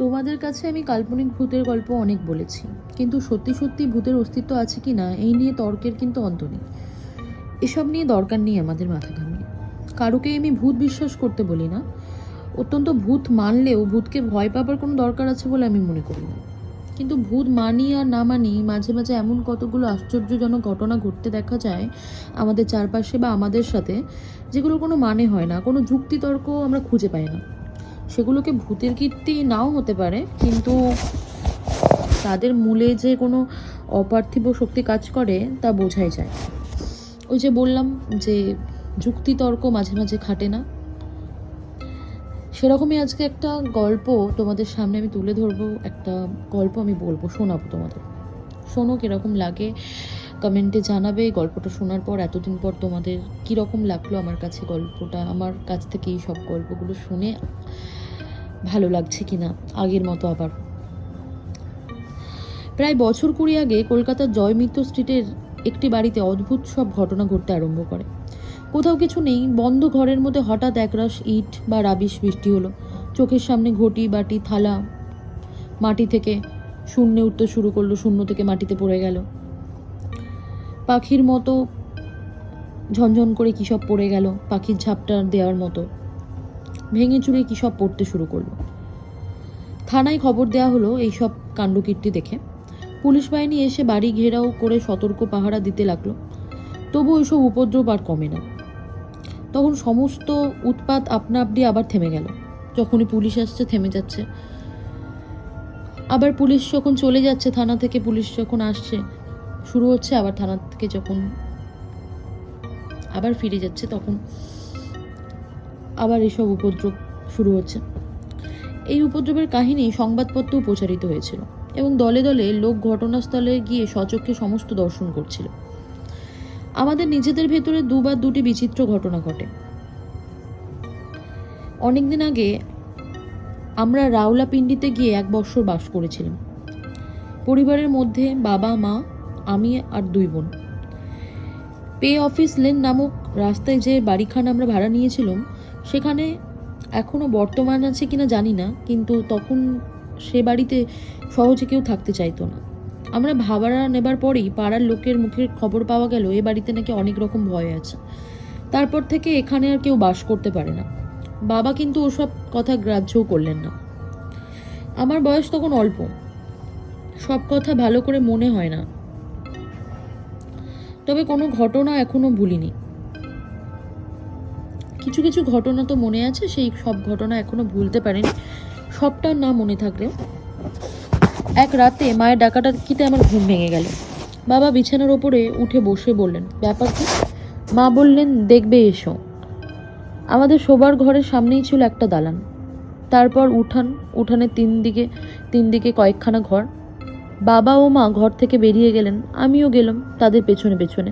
তোমাদের কাছে আমি কাল্পনিক ভূতের গল্প অনেক বলেছি, কিন্তু সত্যি সত্যি ভূতের অস্তিত্ব আছে কি না, এই নিয়ে তর্কের কিন্তু অন্ত নেই। এসব নিয়ে দরকার নেই আমাদের মাথা ঘামিয়ে। কারোকে আমি ভূত বিশ্বাস করতে বলি না। অত্যন্ত ভূত মানলেও ভূতকে ভয় পাবার কোনো দরকার আছে বলে আমি মনে করি না। কিন্তু ভূত মানি আর না মানি, মাঝে মাঝে এমন কতগুলো আশ্চর্যজনক ঘটনা ঘটতে দেখা যায় আমাদের চারপাশে বা আমাদের সাথে, যেগুলোর কোনো মানে হয় না, কোনো যুক্তিতর্ক আমরা খুঁজে পাই না। সেগুলোকে ভূতের কীর্তি নাও হতে পারে, কিন্তু তাদের মূলে যে কোনো অপার্থিব শক্তি কাজ করে, তা বোঝাই যায়। ওই যে বললাম যে যুক্তিতর্ক মাঝে মাঝে খাটে না। সেরকমই আজকে একটা গল্প তোমাদের সামনে আমি তুলে ধরবো, একটা গল্প আমি বলব, শোনাবো তোমাদের। শোনো কীরকম লাগে, কমেন্টে জানাবে গল্পটা শোনার পর, এতদিন পর তোমাদের কীরকম লাগল আমার কাছে গল্পটা, আমার কাছ থেকে এই সব গল্পগুলো শুনে। ভালো লাগছে কিনা, আগের মতো আবার। প্রায় বছর কুড়ি আগে কলকাতার জয়মিত্র স্ট্রিটের একটি বাড়িতে অদ্ভুত সব ঘটনা ঘটতে আরম্ভ করে। কোথাও কিছু নেই, বন্ধ ঘরের মধ্যে হঠাৎ একরাশ ইট বা রাবিশ বৃষ্টি হলো। চোখের সামনে ঘটি, বাটি, থালা, মাটি থেকে শূন্যে উঠতে শুরু করল, শূন্য থেকে মাটিতে পড়ে গেল। পাখির মতো ঝনঝন করে কী সব পড়ে গেল, পাখির ঝাপটা দেওয়ার মতো। ভেঙে চুরে কী সব পড়তে শুরু করল? থানায় খবর দেওয়া হলো এই সব কাণ্ডকীর্তি দেখে। পুলিশ বাহিনী এসে বাড়ি ঘেরাও করে সতর্ক পাহারা দিতে লাগল। তবু এসব উপদ্রব আর কমে না। তখন সমস্ত উৎপাত আপনা আপনি আবার থেমে গেল। যখনই পুলিশ আসছে, থেমে যাচ্ছে। আবার পুলিশ যখন চলে যাচ্ছে, থানা থেকে পুলিশ যখন আসছে, শুরু হচ্ছে আবার থানা থেকে যখন আবার ফিরে যাচ্ছে, তখন আবার এসব উপদ্রব শুরু হচ্ছে। এই উপদ্রবের কাহিনী সংবাদপত্রেও প্রচারিত হয়েছিল এবং দলে দলে লোক ঘটনাস্থলে গিয়ে সচক্ষে সমস্ত দর্শন করছিল। আমাদের নিজেদের ভেতরে দুবার দুটি বিচিত্র ঘটনা ঘটে। অনেকদিন আগে আমরা রাওলাপিন্ডিতে গিয়ে এক বৎসর বাস করেছিলাম। পরিবারের মধ্যে বাবা, মা, আমি আর দুই বোন। পে অফিস লেন নামক রাস্তায় যে বাড়িখানা আমরা ভাড়া নিয়েছিলাম সেখানে এখনও বর্তমান আছে কিনা জানি না, কিন্তু তখন সে বাড়িতে সহজে কেউ থাকতে চাইতো না। আমরা ভাড়া নেবার পরেই পাড়ার লোকের মুখের খবর পাওয়া গেল, এ বাড়িতে নাকি অনেক রকম ভয় আছে। তারপর থেকে এখানে আর কেউ বাস করতে পারে না। বাবা কিন্তু ওসব কথা গ্রাহ্যও করলেন না। আমার বয়স তখন অল্প। সব কথা ভালো করে মনে হয় না। তবে কোনো ঘটনা এখনও ভুলিনি। কিছু কিছু ঘটনা তো মনে আছে, সেই সব ঘটনা এখনও ভুলতে পারিনি। সবটার না মনে থাকলেও এক রাতে মায়ের ডাকাডাকিতে আমার ঘুম ভেঙে গেল। বাবা বিছানার ওপরে উঠে বসে বললেন, ব্যাপার কি? মা বললেন, দেখবে এসো। আমাদের শোবার ঘরের সামনেই ছিল একটা দালান। তারপর উঠান উঠানের তিন দিকে তিন দিকে কয়েকখানা ঘর। বাবা ও মা ঘর থেকে বেরিয়ে গেলেন, আমিও গেলাম তাদের পেছনে পেছনে।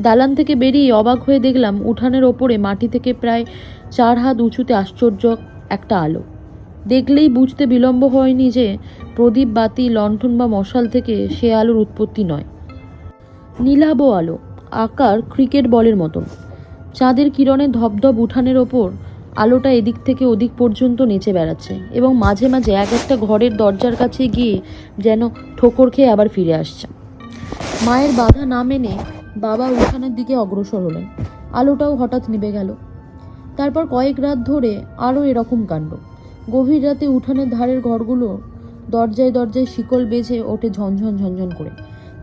দালান থেকে বেরিয়ে অবাক হয়ে দেখলাম উঠানের ওপরে মাটি থেকে প্রায় চার হাত উঁচুতে আশ্চর্য একটা আলো। দেখলেই বুঝতে বিলম্ব হয়নি যে প্রদীপ, বাতি, লণ্ঠন বা মশাল থেকে সে আলোর উৎপত্তি নয়। নীলাভ আলো, আকার ক্রিকেট বলের মতন। চাঁদের কিরণে ধপধপ উঠানের ওপর আলোটা এদিক থেকে ওদিক পর্যন্ত নেচে বেড়াচ্ছে এবং মাঝে মাঝে এক একটা ঘরের দরজার কাছে গিয়ে যেন ঠোকর খেয়ে আবার ফিরে আসছে। মায়ের বাধা না মেনে বাবা উঠানের দিকে অগ্রসর হলেন। আলোটাও হঠাৎ নিভে গেল। তারপর কয়েক রাত ধরে আরও এরকম কাণ্ড। গভীর রাতে উঠানের ধারের ঘরগুলো দরজায় দরজায় শিকল বেজে ওঠে ঝনঝন ঝনঝন করে।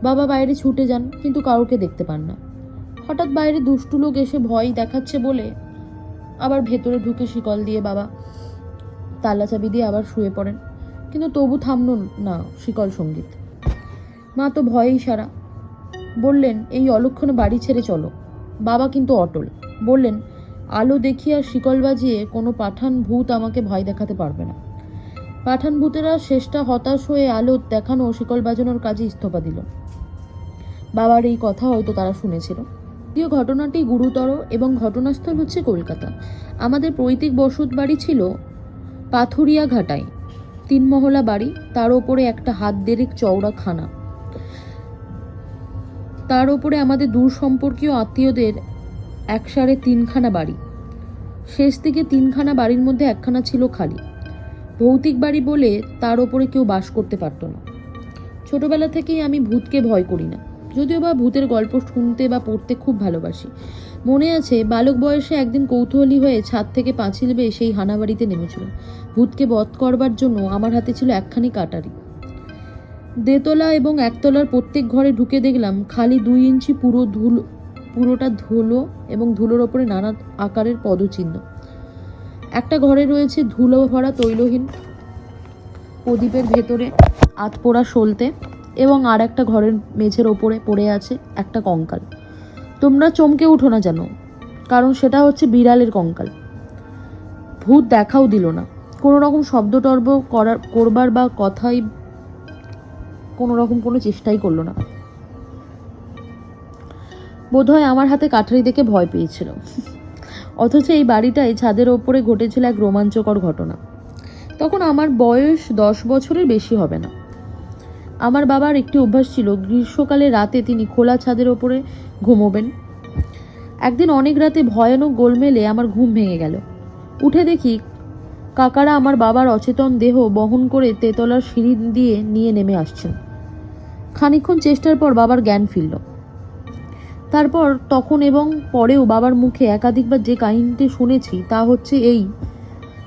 বাবা বাইরে ছুটে যান, কিন্তু কাউকে দেখতে পান না। হঠাৎ বাইরে দুষ্টু লোক এসে ভয় দেখাচ্ছে বলে আবার ভেতরে ঢুকে শিকল দিয়ে বাবা তালা চাবি দিয়ে আবার শুয়ে পড়েন। কিন্তু তবু থামল না শিকল সংগীত। মা তো ভয়েই সারা। বললেন, এই অলক্ষণে বাড়ি ছেড়ে চলো। বাবা কিন্তু অটল। বললেন, আলো দেখিয়া শিকল বাজিয়ে কোনো পাঠান ভূত আমাকে ভয় দেখাতে পারবে না। পাঠান ভূতেরা শেষটা হতাশ হয়ে আলো দেখানো শিকল বাজানোর কাজে ইস্তফা দিল। বাবার এই কথা হয়তো তারা শুনেছিল। দ্বিতীয় ঘটনাটি গুরুতর এবং ঘটনাস্থল হচ্ছে কলকাতা। আমাদের পৈতৃক বসত বাড়ি ছিল পাথুরিয়া ঘাটায়। তিন মহলা বাড়ি, তার ওপরে একটা হাত দেড়েক চওড়া খানা। তার ওপরে আমাদের দূর সম্পর্কীয় আত্মীয়দের একসারে তিনখানা বাড়ি। শেষ দিকে তিনখানা বাড়ির মধ্যে একখানা ছিল খালি। ভৌতিক বাড়ি বলে তার ওপরে কেউ বাস করতে পারতো না। ছোটবেলা থেকেই আমি ভূতকে ভয় করি না। যদিও বা ভূতের গল্প শুনতে বা পড়তে খুব ভালোবাসি। মনে আছে, বালক বয়সে একদিন কৌতূহলী হয়ে ছাদ থেকে পাঁচিল বেয়ে সেই হানাবাড়িতে নেমেছিল। ভূতকে বধ করবার জন্য আমার হাতে ছিল একখানি কাটারি। দেতলা এবং একতলার প্রত্যেক ঘরে ঢুকে দেখলাম খালি দুই ইঞ্চি পুরো ধুলো, পুরোটা ধুলো এবং ধুলোর ওপরে নানা আকারের পদচিহ্ন। একটা ঘরে রয়েছে ধুলো ভরা তৈলহীন প্রদীপের ভেতরে আতপোড়া সলতে এবং আর একটা ঘরের মেঝের ওপরে পড়ে আছে একটা কঙ্কাল। তোমরা চমকে উঠো না যেন, কারণ সেটা হচ্ছে বিড়ালের কঙ্কাল। ভূত দেখাও দিল না। কোনো রকম শব্দ টর্ব করার, করবার বা কথাই কোনো রকম কোনো চেষ্টাই করল না। বোধহয় আমার হাতে কাঠারি দেখে ভয় পেয়েছিল। অথচ এই বাড়িটায় ছাদের ওপরে ঘটেছিল এক রোমাঞ্চকর ঘটনা। তখন আমার বয়স দশ বছরের বেশি হবে না। আমার বাবার একটি অভ্যাস ছিল, গ্রীষ্মকালে রাতে তিনি খোলা ছাদের ওপরে ঘুমোবেন। একদিন অনেক রাতে ভয়ানক গোলমেলে আমার ঘুম ভেঙে গেল। উঠে দেখি কাকারা আমার বাবার অচেতন দেহ বহন করে তেতলার সিঁড়ি দিয়ে নিয়ে নেমে আসছেন। খানিকক্ষণ চেষ্টার পর বাবার জ্ঞান ফিরল। তারপর তখন এবং পরেও বাবার মুখে একাধিকবার যে কাহিনীটি শুনেছি তা হচ্ছে এই,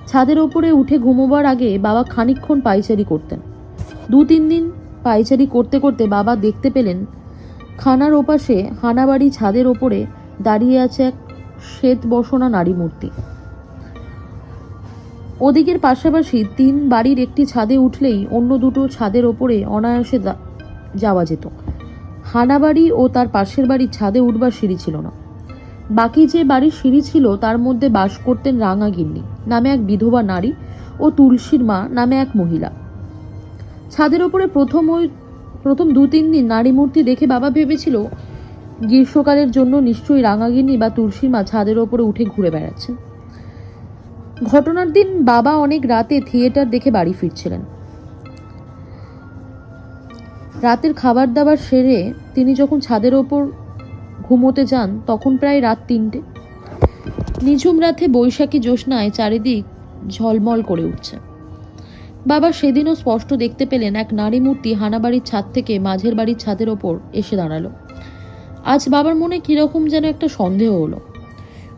ছাদের ওপরে উঠে ঘুমোবার আগে বাবা খানিকক্ষণ পাইচারি করতেন। দু তিন দিন পাইচারি করতে করতে বাবা দেখতে পেলেন, খানার ওপাশে হানাবাড়ি ছাদের ওপরে দাঁড়িয়ে আছে এক শ্বেত বসনা নারী মূর্তি। ওদিকের পাশাপাশি তিন বাড়ির একটি ছাদে উঠলেই অন্য দুটো ছাদের ওপরে অনায়াসে যাওয়া যেত। হানাবাড়ি ও তার পাশের বাড়ির ছাদে উঠবার সিঁড়ি ছিল না। বাকি যে বাড়ির সিঁড়ি ছিল, তার মধ্যে বাস করতেন রাঙা গিন্নি নামে এক বিধবা নারী ও তুলসীর মা নামে এক মহিলা। ছাদের ওপরে প্রথম ওই, প্রথম দু তিন দিন নারী মূর্তি দেখে বাবা ভেবেছিল, গ্রীষ্মকালের জন্য নিশ্চয়ই রাঙাগিন্নি বা তুলসীর মা ছাদের ওপরে উঠে ঘুরে বেড়াচ্ছেন। ঘটনার দিন বাবা অনেক রাতে থিয়েটার দেখে বাড়ি ফিরছিলেন। রাতের খাবার দাবার সেরে তিনি যখন ছাদের ওপর ঘুমোতে যান, তখন প্রায় রাত তিনটে। নিঝুম রাতে বৈশাখী জ্যোৎস্নায় চারিদিক ঝলমল করে উঠছে। বাবা সেদিনও স্পষ্ট দেখতে পেলেন এক নারী মূর্তি হানাবাড়ির ছাদ থেকে মাঝের বাড়ির ছাদের ওপর এসে দাঁড়াল। আজ বাবার মনে কীরকম যেন একটা সন্দেহ হলো।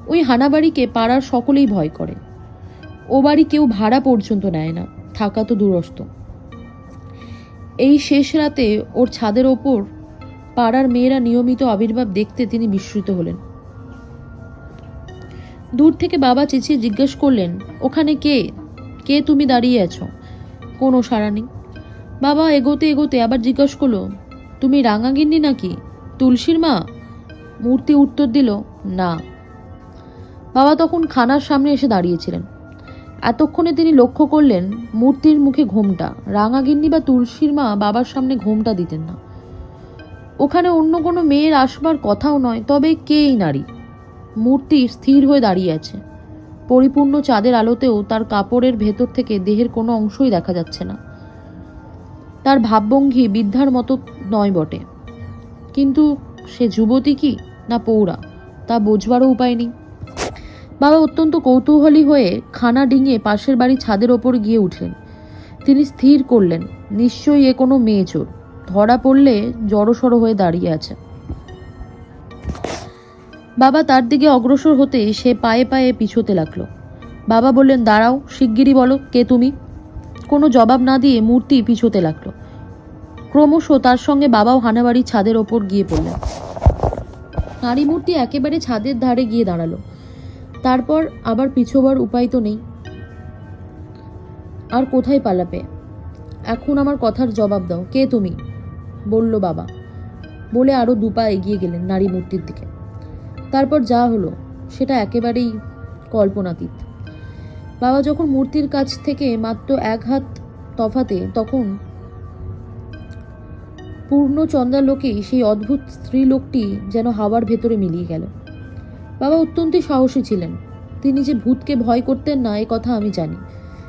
ওই হানাবাড়িকে পাড়ার সকলেই ভয় করে। ও বাড়ি কেউ ভাড়া পর্যন্ত নেয় না, থাকা তো দূরস্থ এই শেষ রাতে ওর ছাদের ওপর পাড়ার মেয়েরা নিয়মিত আবির্ভাব দেখতে তিনি বিস্মিত হলেন। দূর থেকে বাবা চেঁচিয়ে জিজ্ঞেস করলেন, ওখানে কে? কে তুমি দাঁড়িয়ে আছো? কোনো সাড়া নেই? বাবা এগোতে এগোতে আবার জিজ্ঞেস করল, তুমি রাঙাগিন্নি নাকি? তুলসীর মা? মূর্তি উত্তর দিল, না। বাবা তখন খানার সামনে এসে দাঁড়িয়েছিলেন। এতক্ষণে তিনি লক্ষ্য করলেন মূর্তির মুখে ঘোমটা। রাঙাগিন্নি বা তুলসীর মা বাবার সামনে ঘোমটা দিতেন না। ওখানে অন্য কোনো মেয়ের আসবার কথাও নয়, তবে কে এই নারী? মূর্তি স্থির হয়ে দাঁড়িয়ে আছে। পরিপূর্ণ চাঁদের আলোতেও তার কাপড়ের ভেতর থেকে দেহের কোনো অংশই দেখা যাচ্ছে না। তার ভাবভঙ্গি বৃদ্ধার মতো নয় বটে। কিন্তু সে যুবতী কি না পৌরা, তা বোঝবারও উপায় নেই। বাবা অত্যন্ত কৌতূহলী হয়ে খানা ডিঙিয়ে পাশের বাড়ির ছাদের ওপর গিয়ে উঠলেন। তিনি স্থির করলেন, নিশ্চয়ই এ কোনো মেয়ে চোর। ধরা পড়লে জড়সড় হয়ে দাঁড়িয়ে আছে। বাবা তার দিকে অগ্রসর হতে সে পায়ে পায়ে পিছোতে লাগল। বাবা বললেন, দাঁড়াও, শিগগিরই বলো, কে তুমি? কোনো জবাব না দিয়ে মূর্তি পিছোতে লাগল। ক্রমশ তার সঙ্গে বাবাও হানাবাড়ির ছাদের ওপর গিয়ে পড়লেন। নারী মূর্তি একেবারে ছাদের ধারে গিয়ে দাঁড়াল। তারপর আবার পিছোবার উপায় তো নেই। আর কোথায় পালাবে? এখন আমার কথার জবাব দাও। কে তুমি? বলল বাবা। বলে আরও দুপা এগিয়ে গেলেন নারী মূর্তির দিকে। তারপর যা হলো, সেটা একেবারেই কল্পনাতীত। বাবা যখন মূর্তির কাছ থেকে মাত্র এক হাত তফাতে, তখন পূর্ণ চন্দ্রালোকেই সেই অদ্ভুত স্ত্রীলোকটি যেন হাওয়ার ভেতরে মিলিয়ে গেল। বাবা অত্যন্তই সাহসী ছিলেন। তিনি যে ভূতকে ভয় করতেন না, এ কথা আমি জানি।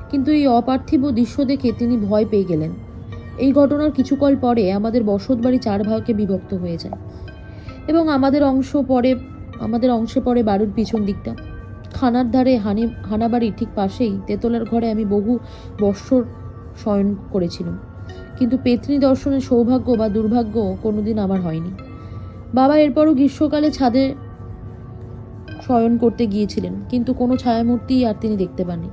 কিন্তু এই অপার্থিব দৃশ্য দেখে তিনি ভয় পেয়ে গেলেন। এই ঘটনার কিছুকাল পরে আমাদের বসত বাড়ি চার ভাগে বিভক্ত হয়ে যায় এবং আমাদের অংশ পরে আমাদের অংশে পড়ে বাড়ির পিছন দিকটা। খানার ধারে হানি, হানাবাড়ির ঠিক পাশেই তেতলার ঘরে আমি বহু বৎসর শয়ন করেছিলাম। কিন্তু পেতনি দর্শনের সৌভাগ্য বা দুর্ভাগ্য কোনোদিন আমার হয়নি। বাবা এরপরও গ্রীষ্মকালে ছাদে শয়ন করতে গিয়েছিলেন, কিন্তু কোনো ছায়ামূর্তি আর তিনি দেখতে পাননি।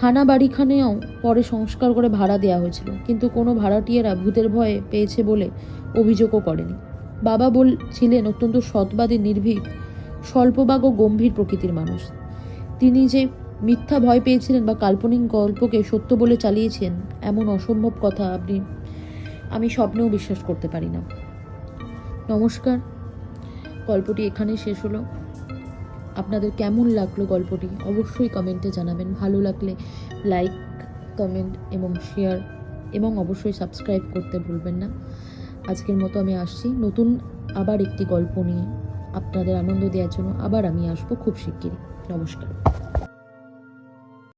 হানা বাড়িখানেও পরে সংস্কার করে ভাড়া দেওয়া হয়েছিল, কিন্তু কোনো ভাড়াটিয়েরা ভূতের ভয়ে পেয়েছে বলে অভিযোগও করেনি। বাবা বলছিলেন, অত্যন্ত সৎবাদী, নির্ভীক, স্বল্পবাগ ও গম্ভীর প্রকৃতির মানুষ। তিনি যে মিথ্যা ভয় পেয়েছিলেন বা কাল্পনিক গল্পকে সত্য বলে চালিয়েছেন, এমন অসম্ভব কথা আপনি, আমি স্বপ্নেও বিশ্বাস করতে পারি না। নমস্কার। গল্পটি এখানেই শেষ হলো। আপনাদের কেমন লাগল গল্পটি? অবশ্যই কমেন্টে জানাবেন। ভালো লাগলে লাইক, কমেন্ট এবং শেয়ার এবং অবশ্যই সাবস্ক্রাইব করতে ভুলবেন না। আজকের মতো আমি আসছি। নতুন আবার একটি গল্প নিয়ে আপনাদের আনন্দ দেওয়ার জন্য আবার আমি আসব খুব শিগগিরই। নমস্কার।